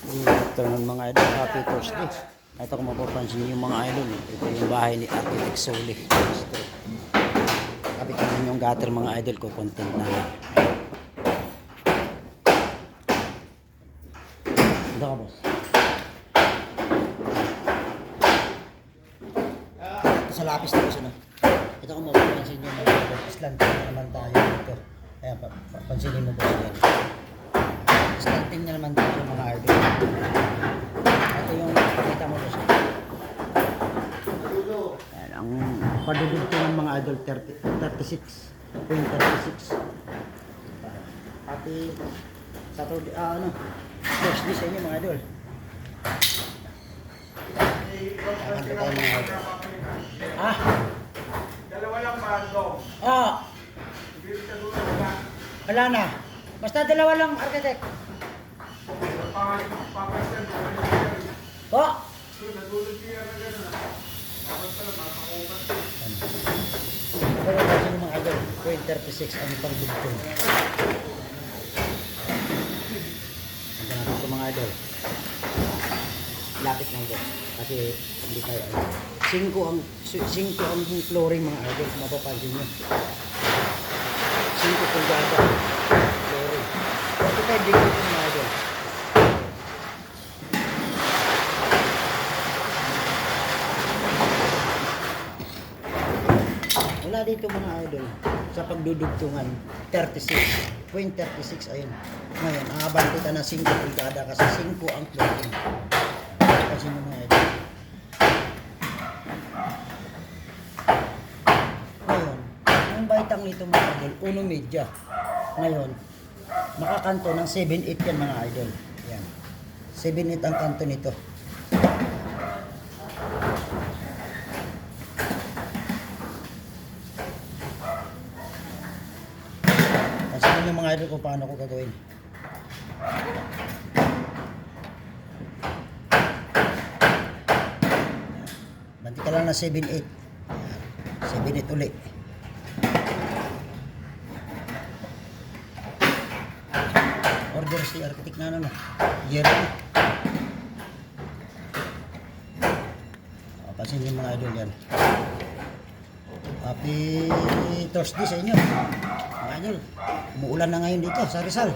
Good afternoon mga idol. Happy Thursday. Ito kung mapapansin niyo yung mga idol. Ito yung bahay ni Architect Soli. Kapit naman yung gutter mga idol ko. Content namin. Ito ka boss. Ito sa lapis na boss ano. Ito kung mapapansin niyo mga idol. Slanting na naman tayo dito. Ayan, pa- pansinin mo boss yan. Slanting na naman tayo mga idol. Ito yung pakita mo boss. Yan, ang padudugto ng mga idol 30, 36. 36. Pati Saturday, ah ano, Thursday sa inyo mga idol. Ayan po tayo mga idol. Ah, Dalawa lang bando. ah, dulo wala. wala na. Basta dalawa lang, architect. Po! Pero kasi yung mga agad, 2036 ang panggugtong. Ito natin sa mga idol. Lapit ng box. Kasi hindi tayo ano. 5 ang, 5 ang flooring mga idol. Mapapansin nyo. 5 pulgada. 5 Wala dito mga idol sa pagdudugtungan. 36 point 36 ayun. Ngayon aabang kita ng 5 pulgada kasi 5 ang flooring kasi mga idol. Ngayon yung baitang nito mga idol uno media. Ngayon makakanto ng 7-8 yan mga idol. Yan. 7-8 ang kanto nito Kasi yung mga idol kung paano ko gagawin. Banti ka lang na 7-8. 7-8 uli. Order si architect na ano. Year na. Oh, pansin yung mga idol yan. Happy Thursday sa inyo. Idol, umuulan na ngayon dito sa Rizal.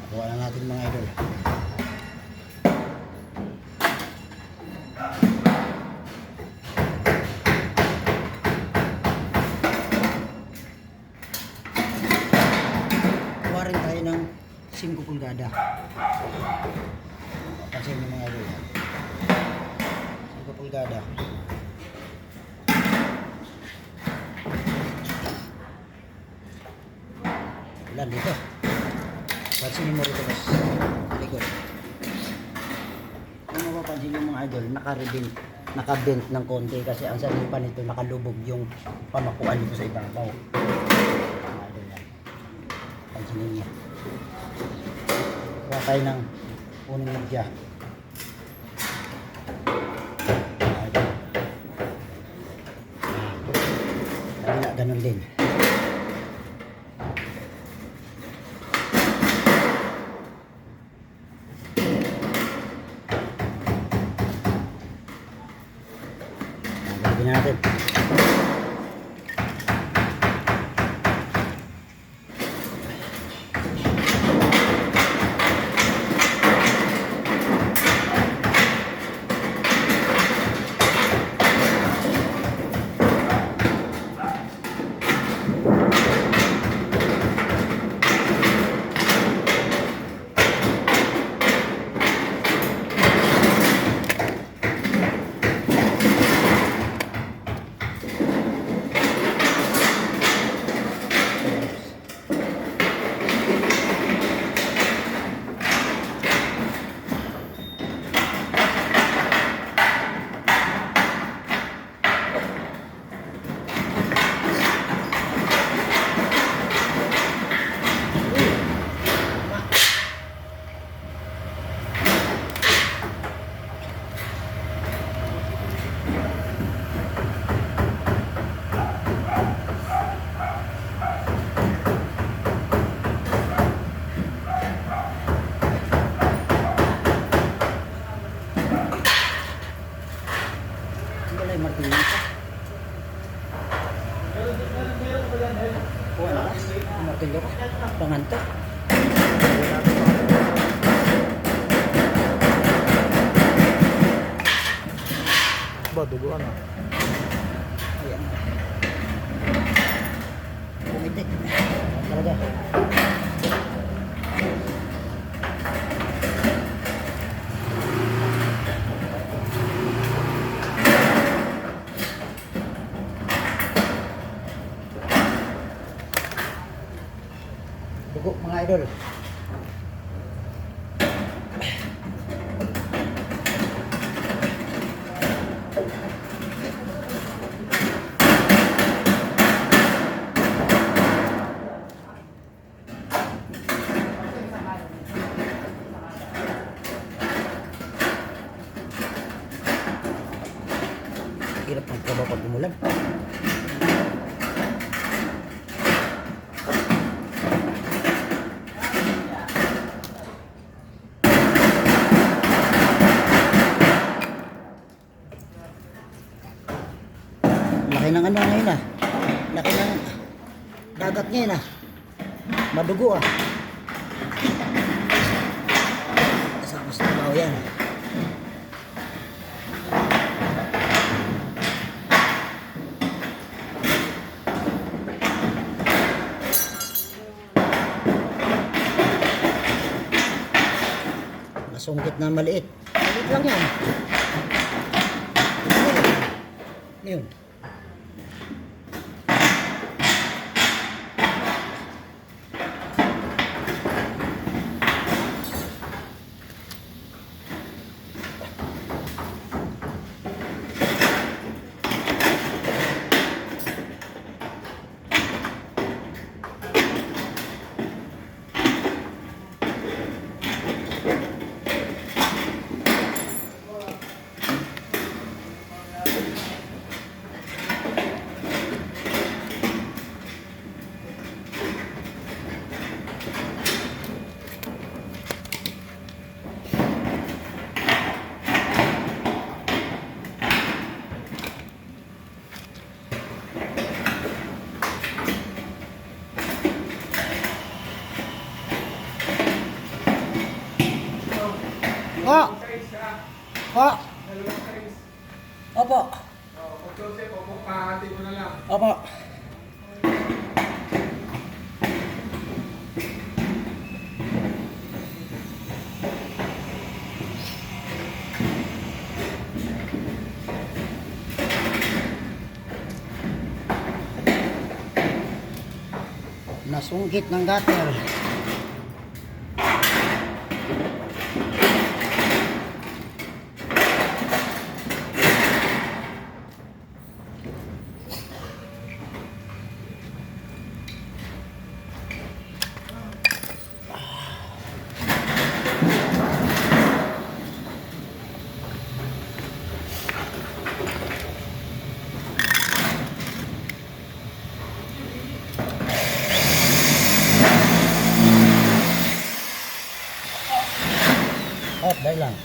Nakuha na natin mga idol. Kuha rin tayo ng 5 pulgada. Kasi yung mga idol yan. 5 pulgada. Ilan dito? Pansinin mo rito boss. Likod. Kung mapapansin yung mga idol, naka-rebent, naka-bent ng konti kasi ang salipan nito nakalubog yung pamakuan dito sa ibabaw. Pansinin niyo. Kuha tayo ng unang media. Kabila, ganun din. Gagawin natin. Ba, duguan ah. Ayan. Pumitik. Talaga. Dugo mga idol. Hirap ng trabaho pag umulan. Laki ng ano ngayon ah. Laki ng dagat ngayon ah. Madugo ah. Sa gusto trabaho yan. Nasungkit na maliit. Maliit lang yan. Yun. Po! Po! Opo! Opo! Nasungkit ng gutter. Thailand.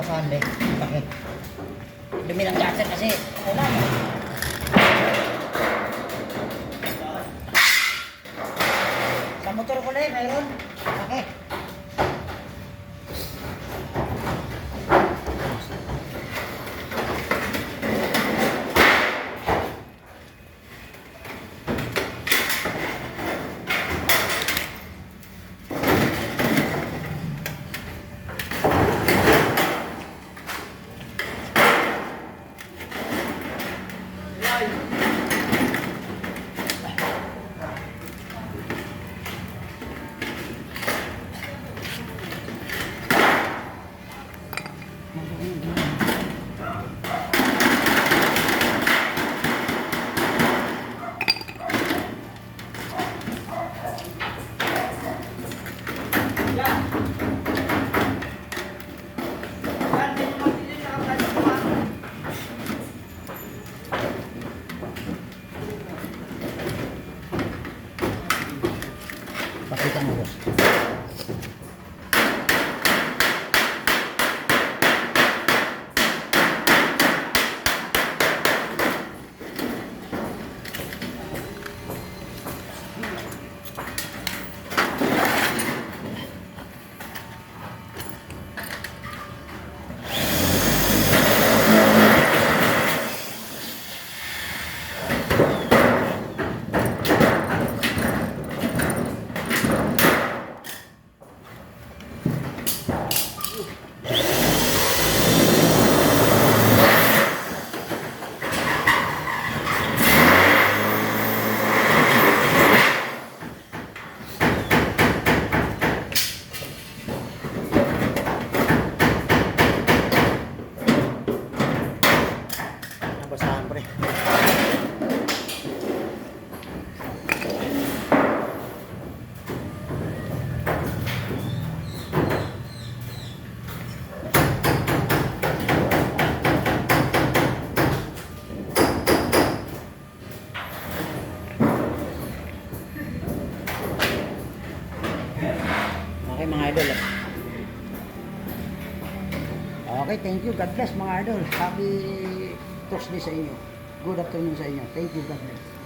Be. Bakit? Dumi ng gutter kasi. Wala na. Sa motor ko na eh, mayroon. Bakit? Pakita mo boss. Nabasahan pre. Okay mga idol. Okay, thank you. God bless mga idol. Happy Thursday sa inyo. Good afternoon sa inyo. Thank you. God bless.